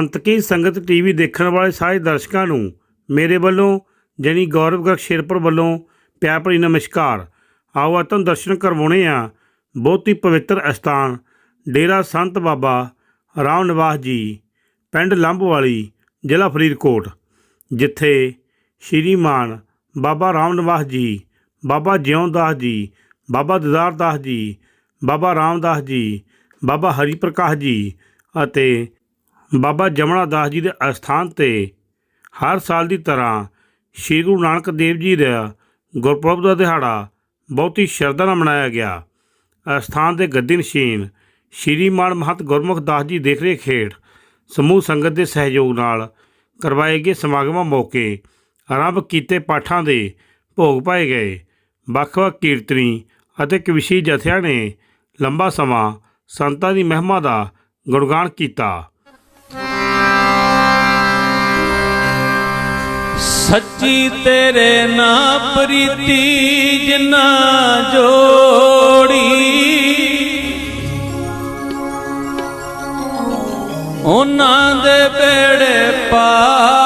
ਅੰਤਕੀ ਸੰਗਤ ਟੀਵੀ ਦੇਖਣ ਵਾਲੇ ਸਾਰੇ ਦਰਸ਼ਕਾਂ ਨੂੰ ਮੇਰੇ ਵੱਲੋਂ ਜਨੀ ਗੌਰਵ ਗਰਗ ਸ਼ੇਰਪੁਰ ਵੱਲੋਂ ਪਿਆਰ ਭਰੀ ਨਮਸਕਾਰ। ਆਓ ਆਪਾਂ ਤੁਹਾਨੂੰ ਦਰਸ਼ਨ ਕਰਵਾਉਣੇ ਆ। ਬਹੁਤ ਹੀ ਪਵਿੱਤਰ ਅਸਥਾਨ, ਡੇਰਾ ਸੰਤ ਬਾਬਾ ਰਾਮ ਨਿਵਾਸ ਜੀ, ਪਿੰਡ ਲੰਬਵਾਲੀ ਜ਼ਿਲ੍ਹਾ ਫਰੀਦਕੋਟ, ਜਿੱਥੇ ਸ਼੍ਰੀਮਾਨ ਬਾਬਾ ਰਾਮ ਨਿਵਾਸ ਜੀ, ਬਾਬਾ ਜਿਉਂਦਾਸ ਜੀ, ਬਾਬਾ ਦਿਦਾਰ ਦਾਸ ਜੀ, ਬਾਬਾ ਰਾਮਦਾਸ ਜੀ, ਬਾਬਾ ਹਰੀ ਪ੍ਰਕਾਸ਼ ਜੀ ਅਤੇ ਬਾਬਾ ਜਮਨਾ ਦਾਸ ਜੀ ਦੇ ਅਸਥਾਨ ਤੇ ਹਰ ਸਾਲ ਦੀ ਤਰ੍ਹਾਂ ਸ੍ਰੀ ਗੁਰੂ ਨਾਨਕ ਦੇਵ ਜੀ ਦਾ ਗੁਰਪੁਰਬ ਦਾ ਦਿਹਾੜਾ ਬਹੁਤ ਹੀ ਸ਼ਰਧਾ ਨਾਲ ਮਨਾਇਆ ਗਿਆ। ਅਸਥਾਨ ਦੇ ਗੱਦੀ ਨਸ਼ੀਨ ਸ਼੍ਰੀ ਮਾਨ ਮਹੰਤ ਗੁਰਮੁਖ ਦਾਸ ਜੀ ਦੇਖ ਰੇਖ ਹੇਠ ਸਮੂਹ ਸੰਗਤ ਦੇ ਸਹਿਯੋਗ ਨਾਲ ਕਰਵਾਏ ਗਏ ਸਮਾਗਮਾਂ ਮੌਕੇ ਆਰੰਭ ਕੀਤੇ ਪਾਠਾਂ ਦੇ ਭੋਗ ਪਾਏ ਗਏ। ਵੱਖ-ਵੱਖ ਕੀਰਤਨੀ ਅਤੇ ਕਵਿਸ਼ੀ ਜਥਿਆਂ ਨੇ ਲੰਬਾ ਸਮਾਂ ਸੰਤਾਂ ਦੀ ਮਹਿਮਾ ਦਾ ਗੁਣਗਾਨ ਕੀਤਾ। ਸੱਚੀ ਤੇਰੇ ਨਾਂ ਪ੍ਰੀਤੀ ਜਿਨਾ ਜੋੜੀ। ਉਹਨਾਂ ਦੇ ਬੇੜੇ ਪਾ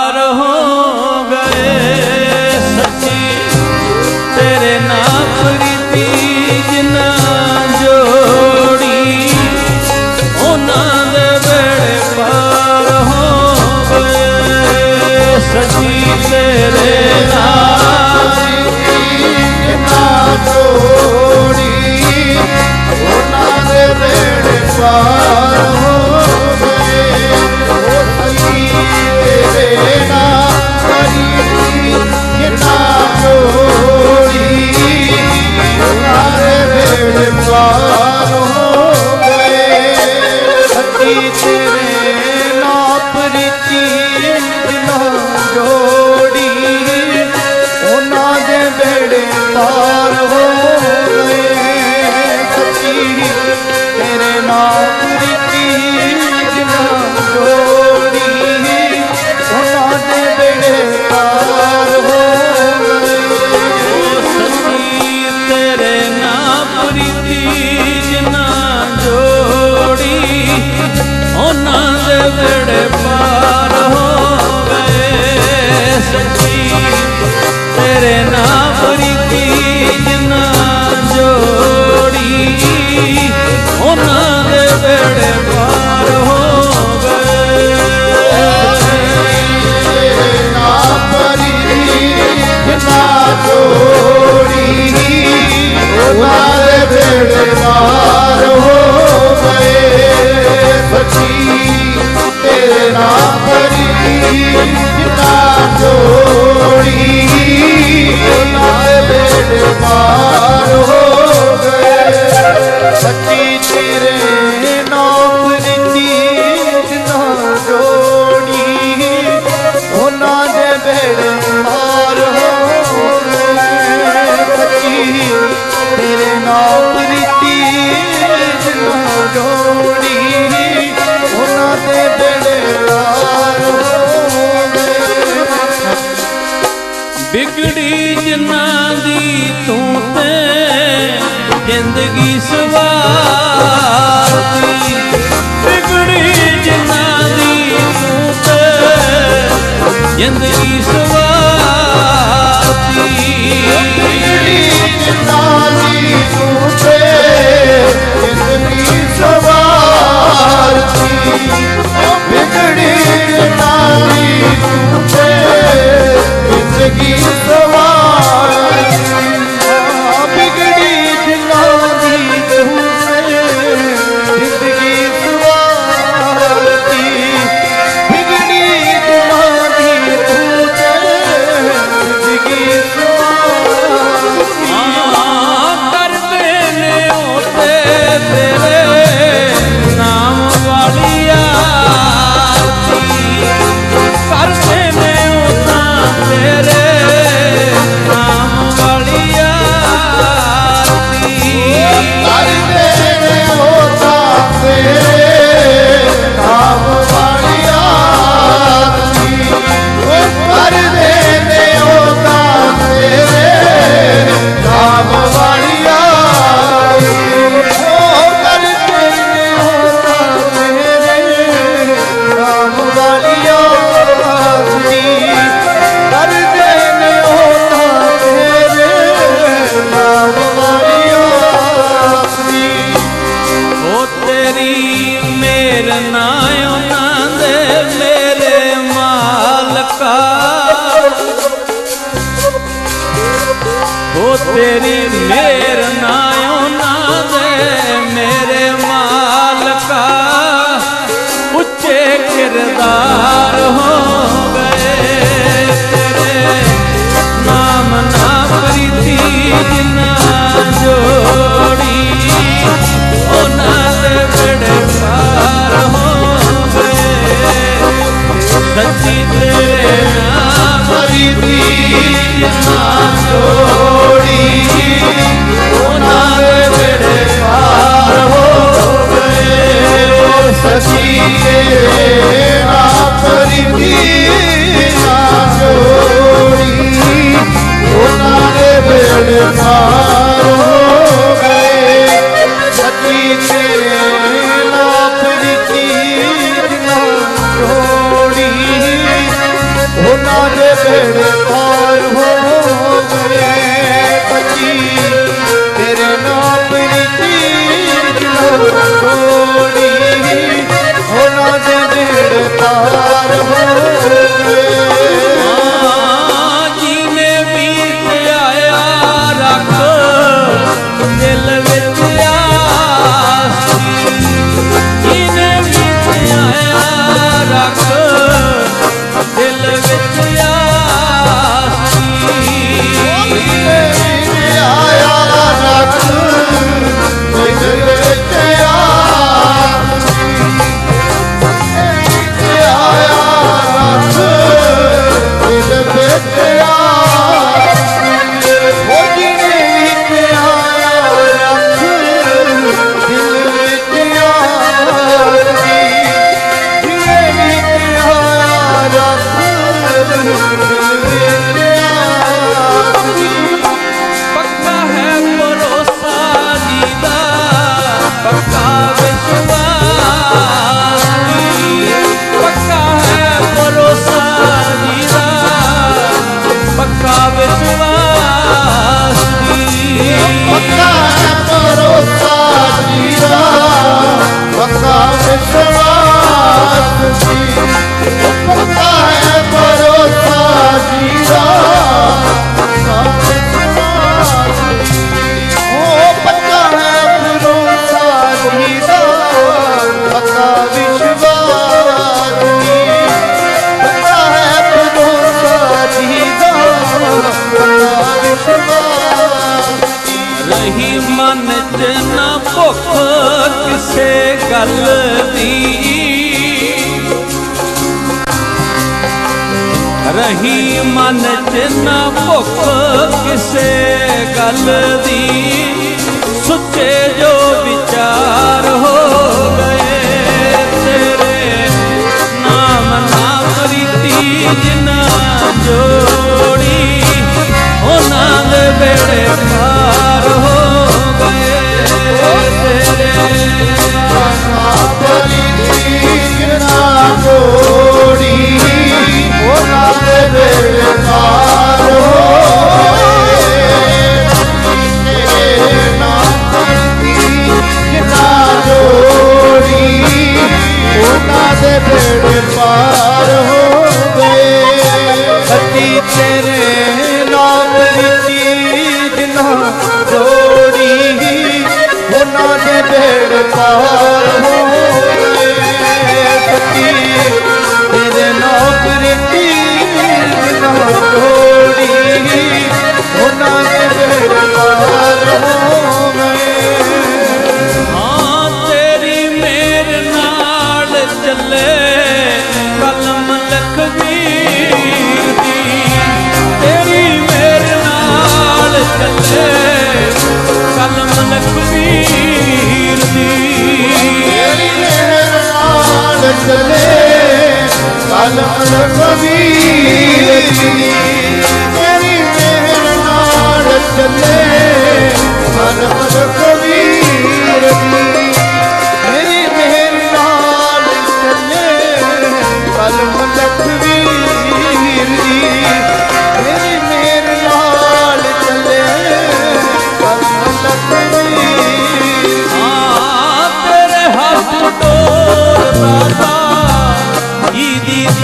ਦੇ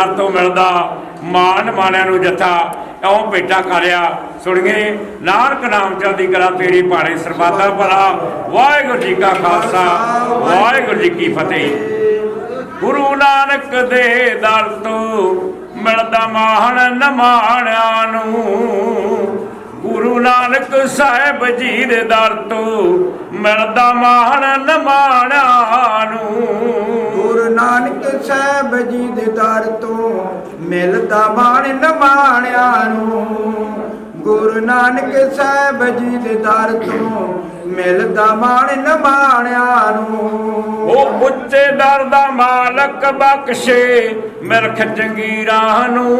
ਦਰ ਤੋਂ ਮਿਲਦਾ ਮਾਨ ਮਾਣਿਆਂ ਨੂੰ ਜੱਥਾ, ਇਉਂ ਭੇਟਾ ਕਰਿਆ ਸੁਣੀਏ, ਨਾਨਕ ਨਾਮ ਚਲਦੀ ਕਲਾ ਤੇਰੀ ਭਾਣੇ ਸਰਬਾਦਾ ਭਲਾ। ਵਾਹਿਗੁਰੂ ਜੀ ਕਾ ਖਾਲਸਾ, ਵਾਹਿਗੁਰੂ ਜੀ ਕੀ ਫਤਿਹ। ਗੁਰੂ ਨਾਨਕ ਦੇ ਦਰ ਤੋਂ ਮਿਲਦਾ ਮਾਹਣ ਨਮਾਣਿਆਂ ਨੂੰ। ਗੁਰੂ ਨਾਨਕ ਸਾਹਿਬ ਜੀ ਦੇ ਦਰ ਤੋਂ ਮਿਲਦਾ ਮਾਹਣ ਨਮਾਣਿਆਂ ਨੂੰ। ਗੁਰੂ ਨਾਨਕ ਸਾਹਿਬ ਜੀ ਦੇ ਦਰ ਤੋਂ ਮਿਲਦਾ ਬਾਣ ਨਮਾਣਿਆਂ ਨੂੰ। ਗੁਰੂ ਨਾਨਕ ਸਾਹਿਬ ਜੀ ਦੇ ਦਰ ਤੋਂ ਮਿਲਦਾ ਬਾਣ ਨਮਾਣਿਆਂ ਨੂੰ। ਉਹ ਉੱਚੇ ਦਰ ਦਾ ਮਾਲਕ ਬਖਸ਼ੇ ਮਿਰਖ ਜੰਗੀਰਾਂ ਨੂੰ।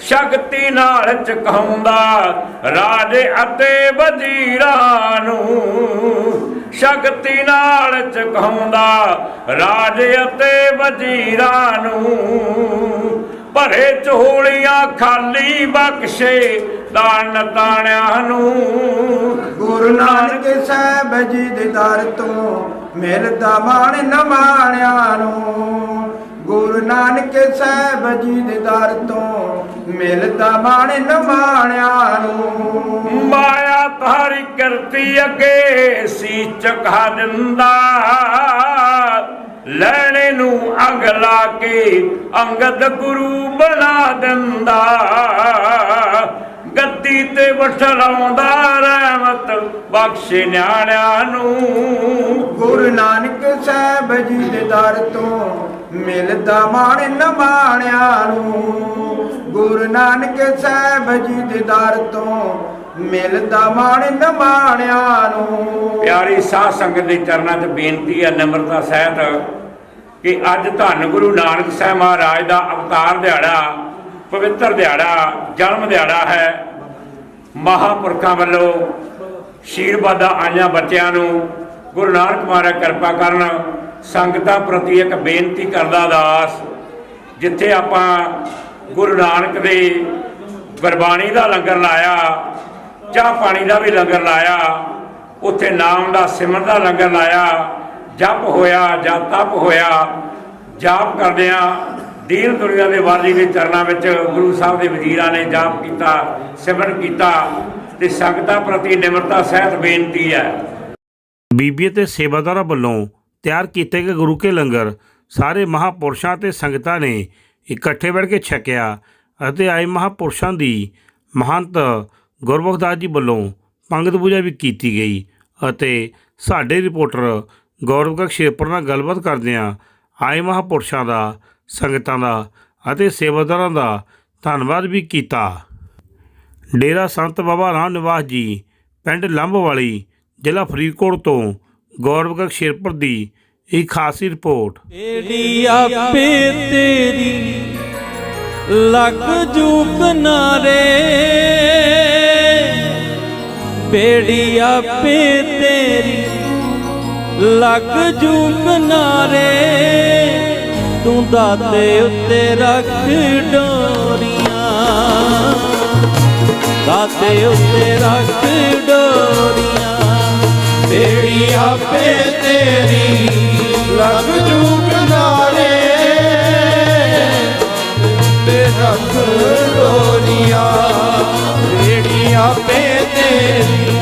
ਸ਼ਕਤੀ ਨਾਲ ਚਕਾਉਂਦਾ, ਰਾਜੇ ਅਤੇ ਵਜ਼ੀਰਾਂ ਨੂੰ ਸ਼ਕਤੀ ਨਾਲ ਚਕਾਉਂਦਾ, ਰਾਜੇ ਅਤੇ ਵਜ਼ੀਰਾਂ ਨੂੰ ਭਰੇ ਝੋਲੀਆਂ ਖਾਲੀ ਬਖਸ਼ੇ ਦਾਨ ਤਾਣਿਆਂ ਨੂੰ। ਗੁਰੂ ਨਾਨਕ ਸਾਹਿਬ ਜੀ ਦੇ ਦਰ ਤੋਂ ਮਿਲਦਾ ਬਾਣ ਨਮਾਣਿਆਂ ਨੂੰ। ਗੁਰੂ ਨਾਨਕ ਸਾਹਿਬ ਜੀ ਦੇ ਦਰ ਤੋਂ ਮਿਲਦਾ ਬਾਣ ਨਮਾਣਿਆਂ ਨੂੰ। ਮਾਇਆ ਤਾਰੀ ਕਰਤੀ ਅੱਗੇ ਸੀ ਚਕਾ ਦਿੰਦਾ। ਲੈਣੇ ਨੂੰ ਅੰਗ ਲਾ ਕੇ ਅੰਗਦ ਗੁਰੂ ਬਣਾ ਦਿੰਦਾ। ਗੱਦੀ ਤੇ ਵਠਲਾਉਂਦਾ ਰਹਿਮਤ ਬਖਸ਼ੇ ਨਿਆਣਿਆਂ ਨੂੰ। ਗੁਰੂ ਨਾਨਕ ਸਾਹਿਬ ਜੀ ਦੇ ਦਰ ਤੋਂ ਮਿਲਦਾ ਮਾਣ ਨਮਾਣਿਆਂ ਨੂੰ। ਗੁਰੂ ਨਾਨਕ ਸਾਹਿਬ ਜੀ ਦੇ ਦਰ ਤੋਂ ਮਿਲਦਾ ਮਾਣ ਨਮਾਣਿਆਂ ਨੂੰ। ਪਿਆਰੀ ਸਾਧ ਸੰਗਤ ਦੇ ਚਰਨਾਂ 'ਚ ਬੇਨਤੀ ਹੈ ਨਿਮਰਤਾ ਸਹਿਤ ਕਿ ਅੱਜ ਧੰਨ ਗੁਰੂ ਨਾਨਕ ਸਾਹਿਬ ਮਹਾਰਾਜ ਦਾ ਅਵਤਾਰ ਦਿਹਾੜਾ, ਪਵਿੱਤਰ ਦਿਹਾੜਾ, ਜਨਮ ਦਿਹਾੜਾ ਹੈ। ਮਹਾਪੁਰਖਾਂ ਵੱਲੋਂ ਸ਼ੀਰਵਾਦਾ ਆਈਆਂ ਬੱਚਿਆਂ ਨੂੰ। ਗੁਰੂ ਨਾਨਕ ਮਹਾਰਾਜ ਕਿਰਪਾ ਕਰਨ ਸੰਗਤਾਂ ਪ੍ਰਤੀ ਇੱਕ ਬੇਨਤੀ ਕਰਦਾ ਦਾਸ, ਜਿੱਥੇ ਆਪਾਂ ਗੁਰੂ ਨਾਨਕ ਦੇ ਗੁਰਬਾਣੀ ਦਾ ਲੰਗਰ ਲਾਇਆ, ਚਾਹ ਪਾਣੀ ਦਾ ਵੀ ਲੰਗਰ ਲਾਇਆ, ਉੱਥੇ ਨਾਮ ਦਾ ਸਿਮਰਨ ਦਾ ਲੰਗਰ ਲਾਇਆ, ਜਪ ਹੋਇਆ, ਜਾਂ ਤਪ ਹੋਇਆ, ਜਾਪ ਕਰਦਿਆਂ ਦੀਨ ਦੁਨੀਆ ਦੇ ਵਾਲੀ ਦੇ ਚਰਨਾਂ ਵਿੱਚ ਗੁਰੂ ਸਾਹਿਬ ਦੇ ਵਜ਼ੀਰਾਂ ਨੇ ਜਾਪ ਕੀਤਾ, ਸਿਮਰਨ ਕੀਤਾ, ਤੇ ਸੰਗਤਾਂ ਪ੍ਰਤੀ ਨਿਮਰਤਾ ਸਹਿਤ ਬੇਨਤੀ ਹੈ। ਬੀਬੀ ਤੇ ਸੇਵਾਦਾਰਾਂ ਵੱਲੋਂ ਤਿਆਰ ਕੀਤੇ ਗਏ ਗੁਰੂ ਕੇ ਲੰਗਰ ਸਾਰੇ ਮਹਾਪੁਰਸ਼ਾਂ ਤੇ ਸੰਗਤਾਂ ਨੇ ਇਕੱਠੇ ਬੈਠ ਕੇ ਛਕਿਆ ਅਤੇ ਆਏ ਮਹਾਪੁਰਸ਼ਾਂ ਦੀ ਮਹੰਤ ਗੁਰਬਖਦਾਸ ਜੀ ਵੱਲੋਂ ਪੰਗਤ ਪੂਜਾ ਵੀ ਕੀਤੀ ਗਈ ਅਤੇ ਸਾਡੇ ਰਿਪੋਰਟਰ ਗੌਰਵ ਸ਼ੇਰਪੁਰ ਨਾਲ ਗੱਲਬਾਤ ਕਰਦਿਆਂ ਆਏ ਮਹਾਪੁਰਸ਼ਾਂ ਦਾ, ਸੰਗਤਾਂ ਦਾ ਅਤੇ ਸੇਵਾਦਾਰਾਂ ਦਾ ਧੰਨਵਾਦ ਵੀ ਕੀਤਾ। ਡੇਰਾ ਸੰਤ ਬਾਬਾ ਰਾਮ ਨਿਵਾਸ ਜੀ, ਪਿੰਡ ਲੰਬਵਾਲੀ ਜ਼ਿਲ੍ਹਾ ਫਰੀਦਕੋਟ ਤੋਂ ਗੌਰਵ ਸ਼ੇਰਪੁਰ ਦੀ ਇੱਕ ਖਾਸੀ ਰਿਪੋਰਟ। ਏੜੀ ਆਪੇ ਤੇਰੀ ਲੱਗ ਜੂ ਕਿਨਾਰੇ ਬੇੜੀ ਆਪੇ ਤੇਰੀ ਲੱਗ ਜੂ ਕਿਨਾਰੇ ਤੂੰ ਦਾਤੇ ਉੱਤੇ ਰੱਖ ਡੋਰੀਆਂ। ਦਾਤੇ ਉੱਤੇ ਰੱਖ ਡੋਰੀਆਂ। ਬੇੜੀ ਆਪੇ ਤੇਰੀ ਲੱਗ ਜੂ ਕਿਨਾਰੇ ਤੇ ਰੱਖ ਡੋਰੀਆਂ ਬੇੜੀਆਂ ਪੇ ਤੇਰੀ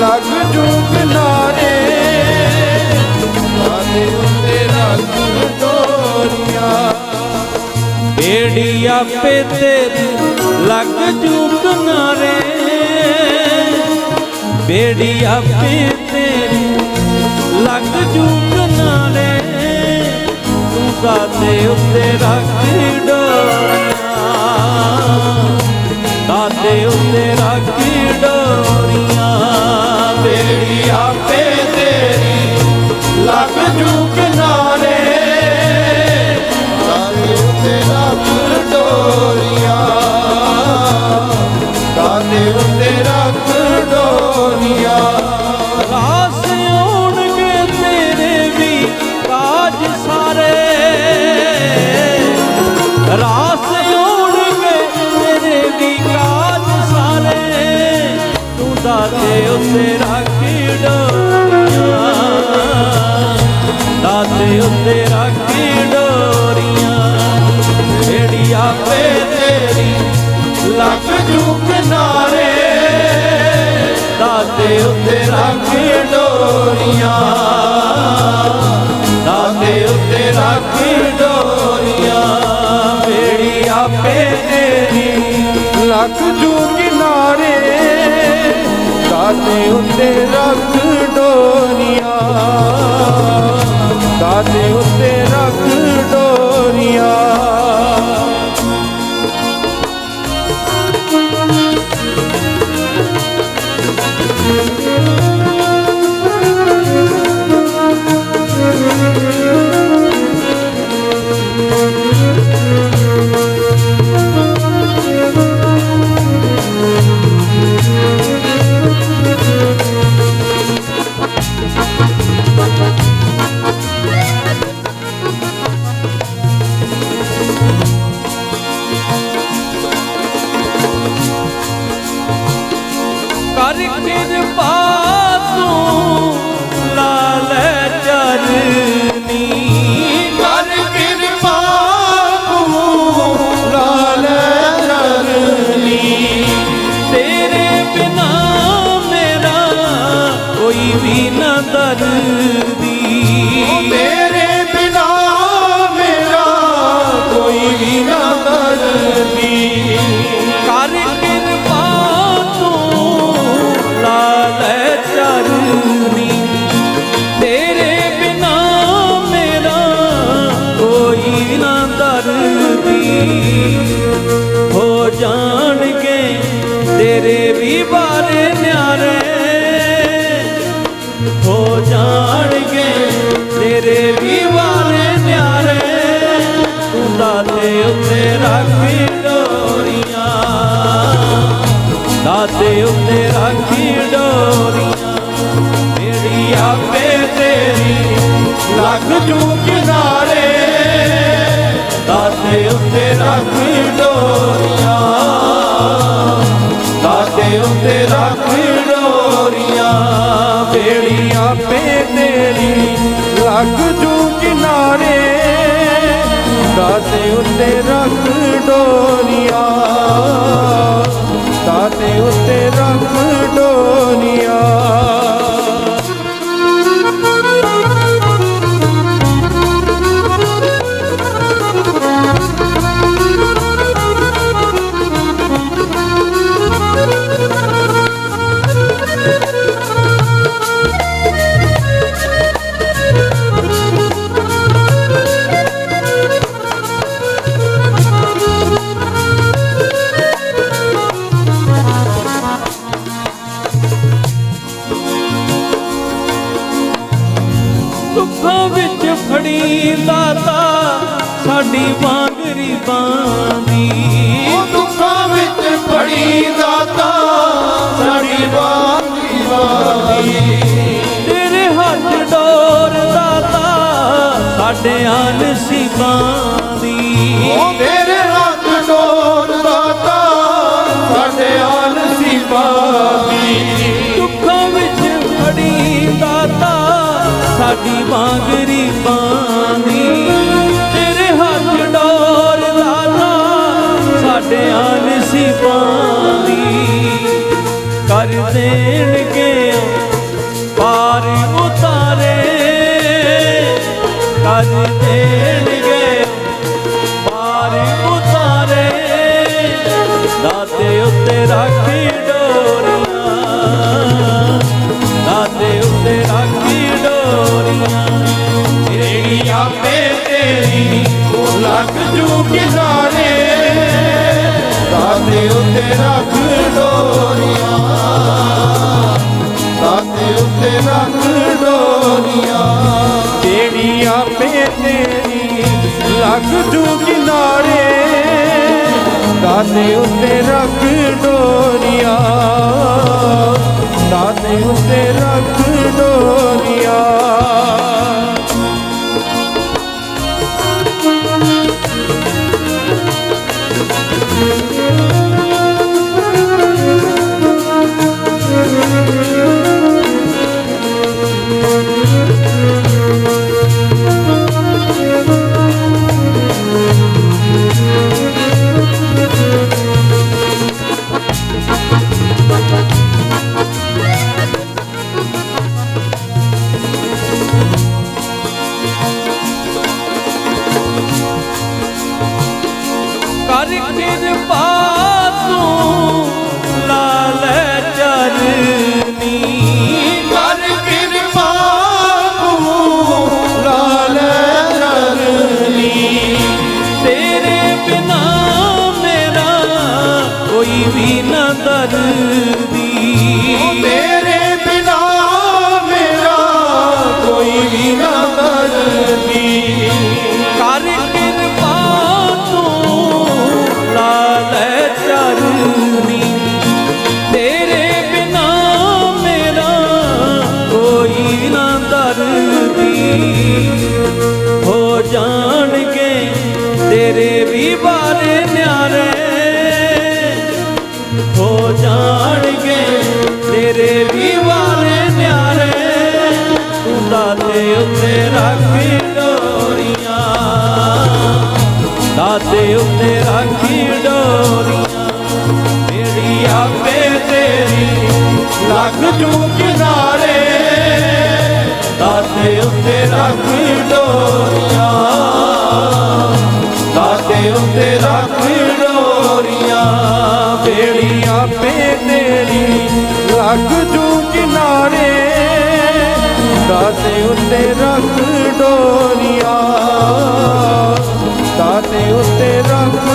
ਲੱਗ ਜੂ ਕਿਨਾਰੇ ਸਾਡੇ ਉੱਤੇ ਰੱਖ ਡੋਰੀਆਂ ਬੇੜੀਆਂ ਪੇ ਤੇਰੀ ਲੱਗ ਜੂ ਕਿਨਾਰੇ ਬੇੜੀਆਂ ਪੇ ਤੇਰੀ ਲੱਗ ਜੂ ਨਾਲੇ? ਤੂੰ ਦਾਤੇ ਉੱਤੇ ਰੱਖ ਡੋਰੀਆਂ ਦਾਤੇ ਉੱਤੇ ਰੱਖ ਡੋਰੀਆਂ ਉੱਤੇ ਰਾਖੀ ਡੋਰੀਆਂ? ਜਿਹੜੀ ਆਪੇ ਤੇਰੀ ਲੱਖ ਜੂਕ ਨਾਰੇ ਦਾਤੇ ਉੱਤੇ ਰਾਖੀ ਡੋਰੀਆਂ। ਦਾਤੇ ਉੱਤੇ ਰਾਖੀ ਡੋਰੀਆਂ। ਜਿਹੜੀ ਆਪੇ ਤੇਰੀ ਲੱਖ ਜੂਕ ਨਾਰੇ ਦਾਤੇ ਉੱਤੇ ਰੱਖ ਡੋਰੀਆਂ। ਦਾਦੇ ਉੱਤੇ ਰੱਖ ਡੋਰੀਆਂ। ਕੋਈ ਦਰਦੀ ਹੋ ਜਾਣਗੇ ਤੇਰੇ ਵੀ ਬਾਰੇ ਨਿਆਰੇ। ਹੋ ਜਾਣਗੇ ਤੇਰੇ ਵੀ ਬਾਰੇ ਨਿਆਰੇ। ਤੂੰ ਦਾਤੇ ਉੱਤੇ ਰੱਖ ਡੋਰੀਆਂ। ਦਾਤੇ ਉੱਤੇ ਰੱਖ ਡੋਰੀਆਂ। ਮੇਰੀ ਆਪੇ ਤੇਰੀ ਲੱਖ ਜੂ ਕਿਨਾਰੇ। ਦਾਤੇ ਉੱਤੇ ਰੱਖ ਡੋਰੀਆਂ। ਦਾਤੇ ਉੱਤੇ ਰੱਖ ਡੋਰੀਆਂ। ਬੇੜੀ ਆਪੇ ਤੇਰੀ ਲੱਖ ਜੂ ਕਿਨਾਰੇ। ਦਾਤੇ ਉੱਤੇ ਰੱਖ ਡੋਰੀਆਂ। ਦਾਤੇ ਉੱਤੇ ਰੱਖ ਸਾਡੀ ਦਾਤੇ ਰੱਖ ਡੋਰੀਆਂ ਦਾਤੇ ਉੱਤੇ ਰੱਖ ਡੋਰੀਆਂ? ਤੇਰੀ ਆਪੇ ਤੇਰੀ ਲੱਗ ਜੂ ਕਿਨਾਰੇ ਦਾਤੇ ਉੱਤੇ ਰੱਖ ਡੋਰੀਆਂ। ਦਾਤੇ ਉੱਤੇ ਰੱਖ ਡੋਰੀਆਂ। હરિ કૃપા ਜੂ ਕਿਨਾਰੇ ਦਾਤੇ ਉੱਤੇ ਰੱਖੀ ਡੋਰੀਆਂ। ਦਾਤੇ ਉੱਤੇ ਰੱਖ ਡੋਰੀਆਂ, ਬੇੜੀਆਂ ਪੇ ਤੇਰੀ ਲੱਗ ਜੂ ਕਿਨਾਰੇ ਦਾਤੇ ਉੱਤੇ ਰੱਖ ਡੋਰੀਆਂ, ਦਾਤੇ ਉੱਤੇ ਰੱਖ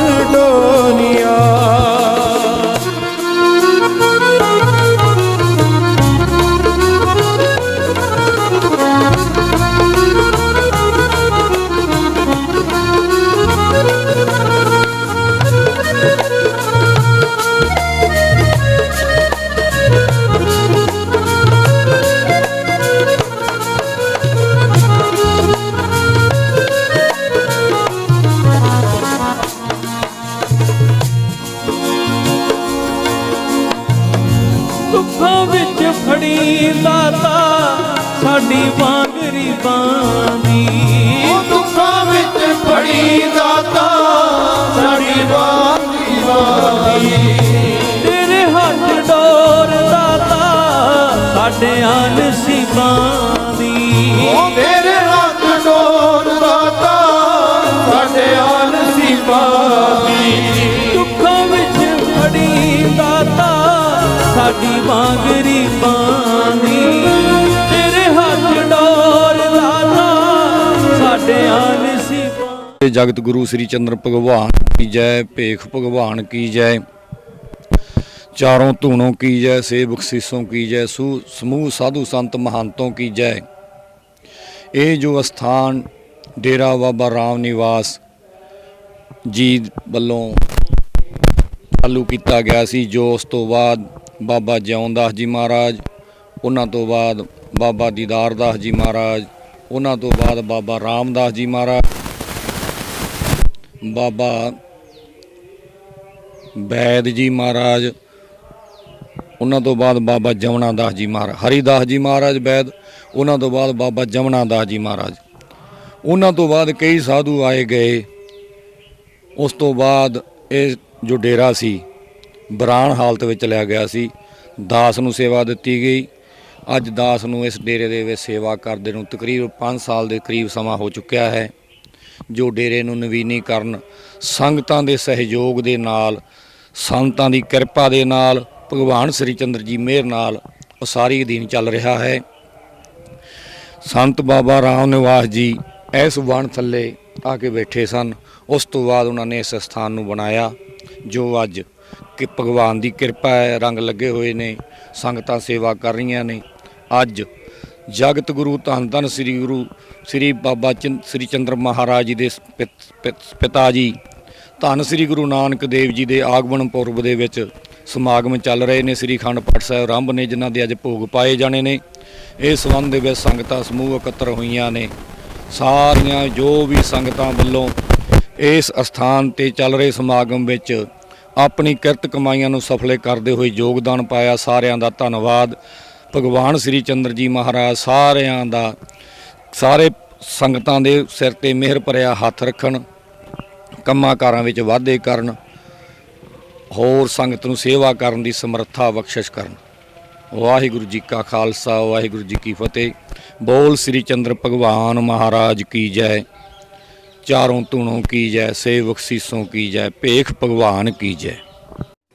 ਨਸੀਬਾਂ ਜਗਤ ਗੁਰੂ ਸ੍ਰੀ ਚੰਦਰ ਭਗਵਾਨ ਕੀ ਜੈ, ਭੇਖ ਭਗਵਾਨ ਕੀ ਜੈ। ਚਾਰੋਂ ਧੂਣੋਂ ਕੀ ਜੈ ਸੇਵਕ ਸੀਸੋਂ ਕੀ ਜੈ, ਸੂ ਸਮੂਹ ਸਾਧੂ ਸੰਤ ਮਹੰਤੋਂ ਕੀ ਜੈ। ਇਹ ਜੋ ਅਸਥਾਨ, ਡੇਰਾ ਬਾਬਾ ਰਾਮ ਨਿਵਾਸ ਜੀ ਵੱਲੋਂ ਚਾਲੂ ਕੀਤਾ ਗਿਆ ਸੀ, ਜੋ ਉਸ ਤੋਂ ਬਾਅਦ ਬਾਬਾ ਜਿਉਂਦਾਸ ਜੀ ਮਹਾਰਾਜ, ਉਹਨਾਂ ਤੋਂ ਬਾਅਦ ਬਾਬਾ ਦੀਦਾਰਦਾਸ ਜੀ ਮਹਾਰਾਜ, ਉਹਨਾਂ ਤੋਂ ਬਾਅਦ ਬਾਬਾ ਰਾਮਦਾਸ ਜੀ ਮਹਾਰਾਜ ਬਾਬਾ ਬੈਦ ਜੀ ਮਹਾਰਾਜ, ਉਹਨਾਂ ਤੋਂ ਬਾਅਦ ਬਾਬਾ ਜਮਨਾ ਦਾਸ ਜੀ ਮਹਾਰਾਜ, ਹਰੀਦਾਸ ਜੀ ਮਹਾਰਾਜ ਬੈਦ, ਉਹਨਾਂ ਤੋਂ ਬਾਅਦ ਬਾਬਾ ਜਮਨਾ ਦਾਸ ਜੀ ਮਹਾਰਾਜ। ਉਹਨਾਂ ਤੋਂ ਬਾਅਦ ਕਈ ਸਾਧੂ ਆਏ ਗਏ। ਉਸ ਤੋਂ ਬਾਅਦ ਇਹ ਜੋ ਡੇਰਾ ਸੀ, ਬਰਾਨ ਹਾਲਤ ਵਿੱਚ ਲਿਆ ਗਿਆ ਸੀ। ਦਾਸ ਨੂੰ ਸੇਵਾ ਦਿੱਤੀ ਗਈ। ਅੱਜ ਦਾਸ ਨੂੰ ਇਸ ਡੇਰੇ ਦੇ ਵਿੱਚ ਸੇਵਾ ਕਰਦੇ ਨੂੰ ਤਕਰੀਬਨ 5 ਸਾਲ ਦੇ ਕਰੀਬ ਸਮਾਂ ਹੋ ਚੁੱਕਿਆ ਹੈ। ਜੋ ਡੇਰੇ ਨੂੰ ਨਵੀਨੀਕਰਨ, ਸੰਗਤਾਂ ਦੇ ਸਹਿਯੋਗ ਦੇ ਨਾਲ, ਸੰਤਾਂ ਦੀ ਕਿਰਪਾ ਦੇ ਨਾਲ, ਭਗਵਾਨ ਸ੍ਰੀ ਚੰਦਰ ਜੀ ਮਿਹਰ ਨਾਲ ਉਸਾਰੀ ਅਧੀਨ ਚੱਲ ਰਿਹਾ ਹੈ। ਸੰਤ ਬਾਬਾ ਰਾਮ ਨਿਵਾਸ ਜੀ ਇਸ ਵਣ ਥੱਲੇ ਆ ਕੇ ਬੈਠੇ ਸਨ। ਉਸ ਤੋਂ ਬਾਅਦ ਉਹਨਾਂ ਨੇ ਇਸ ਸਥਾਨ ਨੂੰ ਬਣਾਇਆ, ਜੋ ਅੱਜ ਕਿ ਭਗਵਾਨ ਦੀ ਕਿਰਪਾ ਹੈ। ਰੰਗ ਲੱਗੇ ਹੋਏ ਨੇ, ਸੰਗਤਾਂ ਸੇਵਾ ਕਰ ਰਹੀਆਂ ਨੇ। ਅੱਜ ਜਗਤ ਗੁਰੂ ਧੰਨ ਧੰਨ ਸ੍ਰੀ ਗੁਰੂ ਸ੍ਰੀ ਬਾਬਾ ਚੰਦ ਸ੍ਰੀ ਚੰਦਰ ਮਹਾਰਾਜ ਜੀ ਦੇ ਪਿਤ- ਪਿਤ- ਪਿਤਾ ਜੀ, ਧੰਨ ਸ੍ਰੀ ਗੁਰੂ ਨਾਨਕ ਦੇਵ ਜੀ ਦੇ ਆਗਮਨ ਪੁਰਬ ਦੇ ਵਿੱਚ ਸਮਾਗਮ ਚੱਲ ਰਹੇ ਨੇ। ਸ੍ਰੀ ਖੰਡ ਪਾਠ ਸਾਹਿਬ ਆਰੰਭ ਨੇ, ਜਿਨ੍ਹਾਂ ਦੇ ਅੱਜ ਭੋਗ ਪਾਏ ਜਾਣੇ ਨੇ। ਇਸ ਸੰਬੰਧ ਦੇ ਵਿੱਚ ਸੰਗਤਾਂ ਸਮੂਹ ਇਕੱਤਰ ਹੋਈਆਂ ਨੇ। ਸਾਰੀਆਂ ਜੋ ਵੀ ਸੰਗਤਾਂ ਵੱਲੋਂ ਇਸ ਅਸਥਾਨ ਤੇ ਚੱਲ ਰਹੇ ਸਮਾਗਮ ਵਿੱਚ ਆਪਣੀ ਕਿਰਤ ਕਮਾਈਆਂ ਨੂੰ ਸਫਲੇ ਕਰਦੇ ਹੋਏ ਯੋਗਦਾਨ ਪਾਇਆ, ਸਾਰਿਆਂ ਦਾ ਧੰਨਵਾਦ। ਭਗਵਾਨ ਸ੍ਰੀ ਚੰਦਰ ਜੀ ਮਹਾਰਾਜ ਸਾਰਿਆਂ ਦਾ, ਸਾਰੇ ਸੰਗਤਾਂ ਦੇ ਸਿਰ ਤੇ ਮਿਹਰ ਭਰਿਆ ਹੱਥ ਰੱਖਣ, ਕੰਮਾਂ ਕਾਰਾਂ ਵਿੱਚ ਵਾਧੇ ਕਰਨ, ਹੋਰ ਸੰਗਤ ਨੂੰ ਸੇਵਾ ਕਰਨ ਦੀ ਸਮਰੱਥਾ ਬਖਸ਼ਿਸ਼ ਕਰਨ। ਵਾਹਿਗੁਰੂ ਜੀ ਕਾ ਖਾਲਸਾ, ਵਾਹਿਗੁਰੂ ਜੀ ਕੀ ਫਤਿਹ। ਬੋਲ ਸ੍ਰੀ ਚੰਦਰ ਭਗਵਾਨ ਮਹਾਰਾਜ ਕੀ ਜੈ। ਚਾਰੋਂ ਧੂਣੋਂ ਕੀ ਜੈ, ਸੇਵਕ ਸੀਸੋਂ ਕੀ ਜੈ, ਭੇਖ ਭਗਵਾਨ ਕੀ ਜੈ।